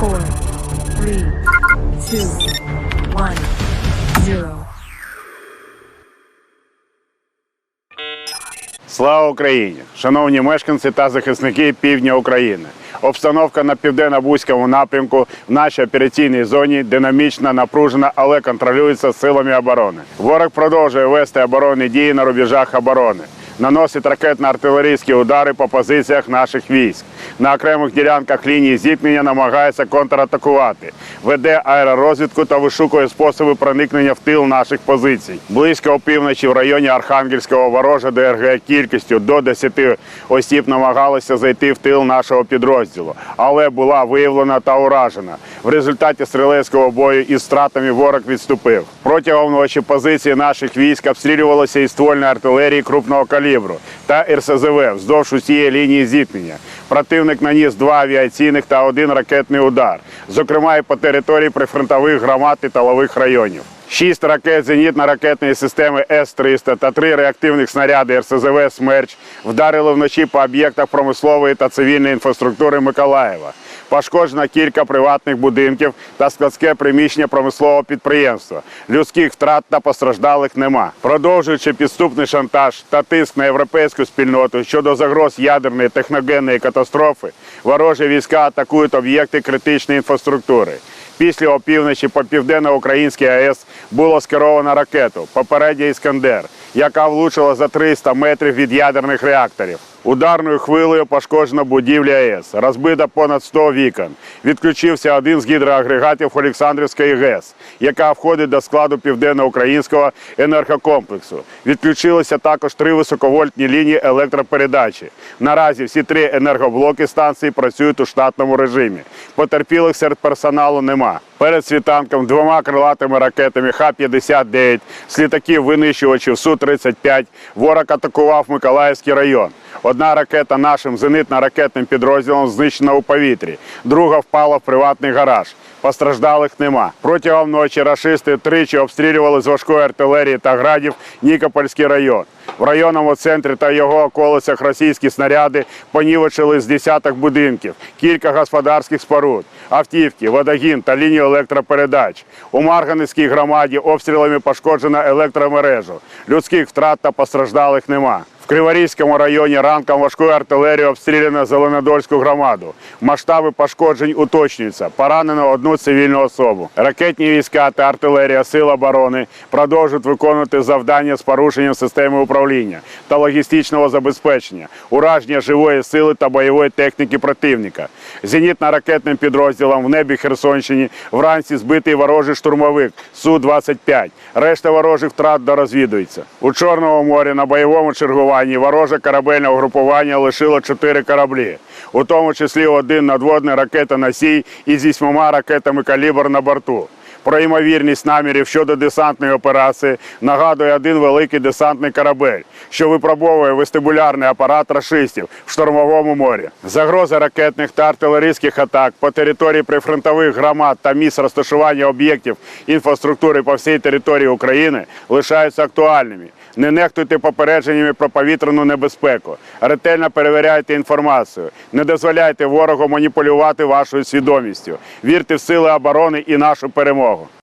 four, three, two. Слава Україні! Шановні мешканці та захисники півдня України. Обстановка на південно-бузькому напрямку в нашій операційній зоні динамічна, напружена, але контролюється силами оборони. Ворог продовжує вести оборонні дії на рубежах оборони. Наносить ракетно-артилерійські удари по позиціях наших військ. На окремих ділянках лінії зіткнення намагається контратакувати, веде аеророзвідку та вишукує способи проникнення в тил наших позицій. Близько опівночі в районі Архангельського ворожа ДРГ кількістю до 10 осіб намагалася зайти в тил нашого підрозділу, але була виявлена та уражена. В результаті стрілецького бою із стратами ворог відступив. Протягом ночі позиції наших військ обстрілювалися із ствольної артилерії крупного калібру та РСЗВ вздовж усієї лінії зіткнення. Противник наніс два авіаційних та один ракетний удар, зокрема і по території прифронтових громад і талових районів. Шість ракет зенітно-ракетної системи С-300 та три реактивних снаряди РСЗВ «Смерч» вдарили вночі по об'єктах промислової та цивільної інфраструктури Миколаєва. Пошкоджено кілька приватних будинків та складське приміщення промислового підприємства. Людських втрат та постраждалих нема. Продовжуючи підступний шантаж та тиск на європейську спільноту щодо загроз ядерної техногенної катастрофи, ворожі війська атакують об'єкти критичної інфраструктури. Після опівночі по південно-українській АЕС було скеровано ракету попередня Іскандер, яка влучила за 300 метрів від ядерних реакторів. Ударною хвилею пошкоджено будівлі АЕС, розбито понад 100 вікон. Відключився один з гідроагрегатів Олександрівської ГЕС, яка входить до складу південно-українського енергокомплексу. Відключилися також три високовольтні лінії електропередачі. Наразі всі три енергоблоки станції працюють у штатному режимі. Потерпілих серед персоналу нема. Перед світанком двома крилатими ракетами Х-59 з літаків винищувачів Су-35 ворог атакував Миколаївський район. Одна ракета нашим зенитно-ракетним підрозділом знищена у повітрі, друга впала в приватний гараж. Постраждалих нема. Протягом ночі рашисти тричі обстрілювали з важкої артилерії та градів Нікопольський район. В районному центрі та його околицях російські снаряди понівечили з десяток будинків, кілька господарських споруд, автівки, водогін та лінію електропередач. У Марганецькій громаді обстрілами пошкоджено електромережу. Людських втрат та постраждалих нема. Криворізькому районі ранком важкою артилерією обстріляно Зеленодольську громаду. Масштаби пошкоджень уточнюються. Поранено одну цивільну особу. Ракетні війська та артилерія Сил оборони продовжують виконувати завдання з порушенням системи управління та логістичного забезпечення, ураження живої сили та бойової техніки противника. Зенітно-ракетним підрозділом в небі Херсонщині вранці збитий ворожий штурмовик Су-25. Решта ворожих втрат дорозвідується. У Чорному морі на бойовому чергуванні вороже корабельне угрупування лишило чотири кораблі, у тому числі один надводний ракетоносій із вісьмома ракетами калібр на борту. Про ймовірність намірів щодо десантної операції нагадує один великий десантний корабель, що випробовує вестибулярний апарат рашистів в штормовому морі. Загрози ракетних та артилерійських атак по території прифронтових громад та місць розташування об'єктів інфраструктури по всій території України лишаються актуальними. Не нехтуйте попередженнями про повітряну небезпеку. Ретельно перевіряйте інформацію. Не дозволяйте ворогу маніпулювати вашою свідомістю. Вірте в сили оборони і нашу перемогу. fort